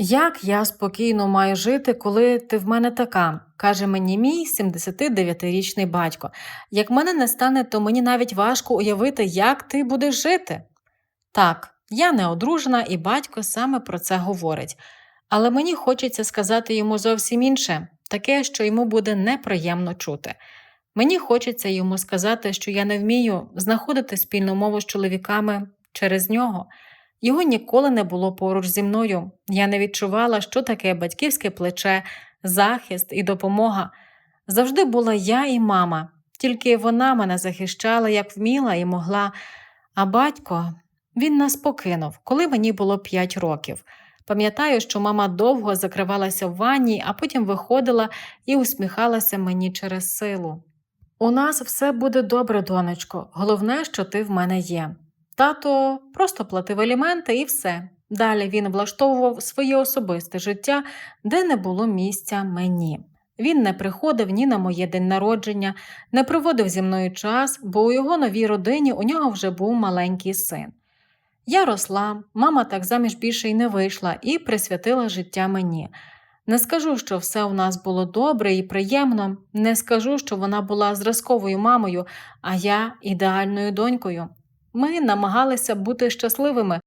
Як я спокійно маю жити, коли ти в мене така? каже мені мій 79-річний батько. Як мене не стане, то мені навіть важко уявити, як ти будеш жити. Так, я не одружена, і батько саме про це говорить. Але мені хочеться сказати йому зовсім інше, таке, що йому буде неприємно чути. Мені хочеться йому сказати, що я не вмію знаходити спільну мову з чоловіками через нього. Його ніколи не було поруч зі мною. Я не відчувала, що таке батьківське плече, захист і допомога. Завжди була я і мама, тільки вона мене захищала, як вміла і могла. А батько він нас покинув, коли мені було 5 років. Пам'ятаю, що мама довго закривалася в ванні, а потім виходила і усміхалася мені через силу. У нас все буде добре, донечко. Головне, що ти в мене є. Тато просто платив аліменти і все. Далі він влаштовував своє особисте життя, де не було місця мені. Він не приходив ні на моє день народження, не проводив зі мною час, бо у його новій родині у нього вже був маленький син. Я росла, мама так заміж більше й не вийшла і присвятила життя мені. Не скажу, що все у нас було добре і приємно, не скажу, що вона була зразковою мамою, а я ідеальною донькою. Ми намагалися бути щасливими,